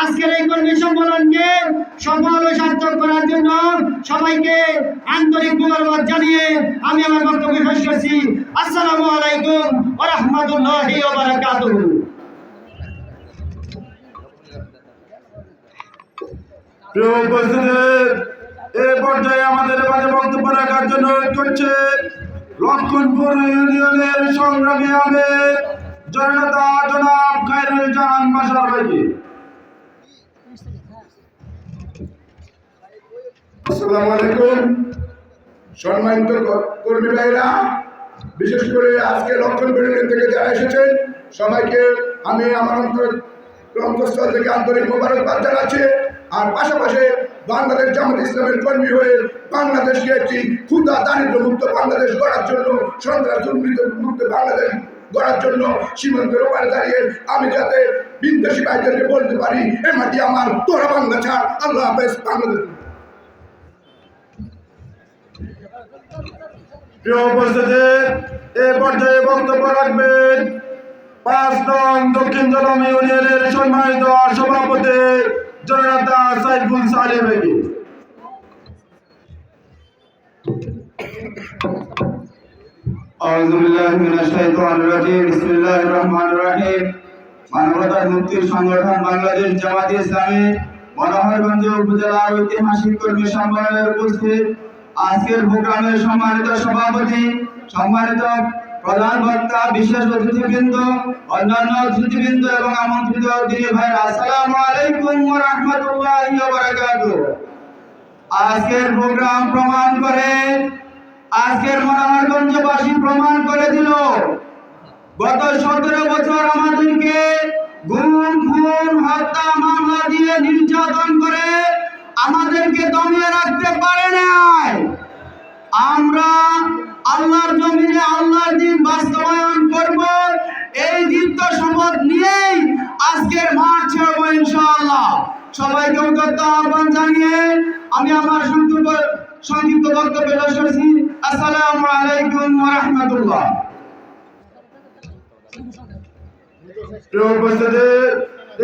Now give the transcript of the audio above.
আজকের এই সফল ও সার্থক করার জন্য সবাইকে আন্তরিক মোবারকবাদ জানিয়ে আমি আমার বক্তব্য শেষ করছি। আসসালামু আলাইকুম ওয়া রাহমাতুল্লাহি প্রিয় এ পর্যায়ে আমাদের মাঝে বক্তব্য রাখার জন্য করছে লক্ষণপুর ইউনিয়নের সংগ্রামী হবে জনতা, জনাব মাসার আসসালামু আলাইকুম। সম্মানিত কর্মী ভাইরা, বিশেষ করে আজকে লক্ষণ বিল্ডিং থেকে যারা এসেছেন, সবাইকে আমি আমার অন্তর অন্তঃস্থল থেকে আন্তরিক মোবারকবাদ জানাচ্ছি। আর পাশাপাশি বাংলাদেশ জামাত ইসলামের কর্মী হয়ে বাংলাদেশকে একটি ক্ষুদা দারিদ্র মুক্ত বাংলাদেশ গড়ার জন্য সন্ত্রাস মুক্ত বাংলাদেশ গড়ার জন্য সীমান্তের ওপারে দাঁড়িয়ে আমি যাতে বিন্দাসী ভাইদেরকে বলতে পারি, এ মাটি আমার, তোরা বাংলা ছাড়, আল্লাহ হাফেজ, বাংলাদেশ। পর্যায়ে রাখবেন পাঁচ দক্ষিণ সভাপতি أعوذ بالله من الشيطان الرجيم بسم الله الرحمن الرحيم মানবতার মুক্তির সংগঠন বাংলাদেশ জামাত ইসলামী মনোহরগঞ্জ উপজেলার ঐতিহাসিক কর্মী সম্মেলনের উপস্থিত আজকের প্রোগ্রামের সম্মানিত সভাপতি সম্মানিত প্রধান বক্তা বিশেষ অতিথিবৃন্দ অন্যান্য অতিথিবৃন্দ এবং আমন্ত্রিত দিনী ভাই আসসালামু আলাইকুম ওয়া রাহমাতুল্লাহি ওয়া বারাকাতুহু আজকের প্রোগ্রাম প্রমাণ করে আজকের মনোহরগঞ্জবাসী প্রমাণ করে দিল, গত সতেরো বছর আমাদেরকে গুম, খুন, হত্যা, মামলা দিয়ে নির্যাতন করে আমাদেরকে দমিয়ে রাখতে পারে নাই। আমরা আল্লাহর জমিনে আল্লাহর দিন বাস্তবায়ন করব, এই দীপ্ত শপথ নিয়েই আজকের মাঠ ছাড়বো ইনশাআল্লাহ। সবাইকে আহ্বান জানিয়ে আমি আমার সংক্ষিপ্ত সংক্ষিপ্ত বক্তব্য শেষ করছি। আসসালামু আলাইকুম ওয়া রাহমাতুল্লাহ প্রিয় উপস্থিতি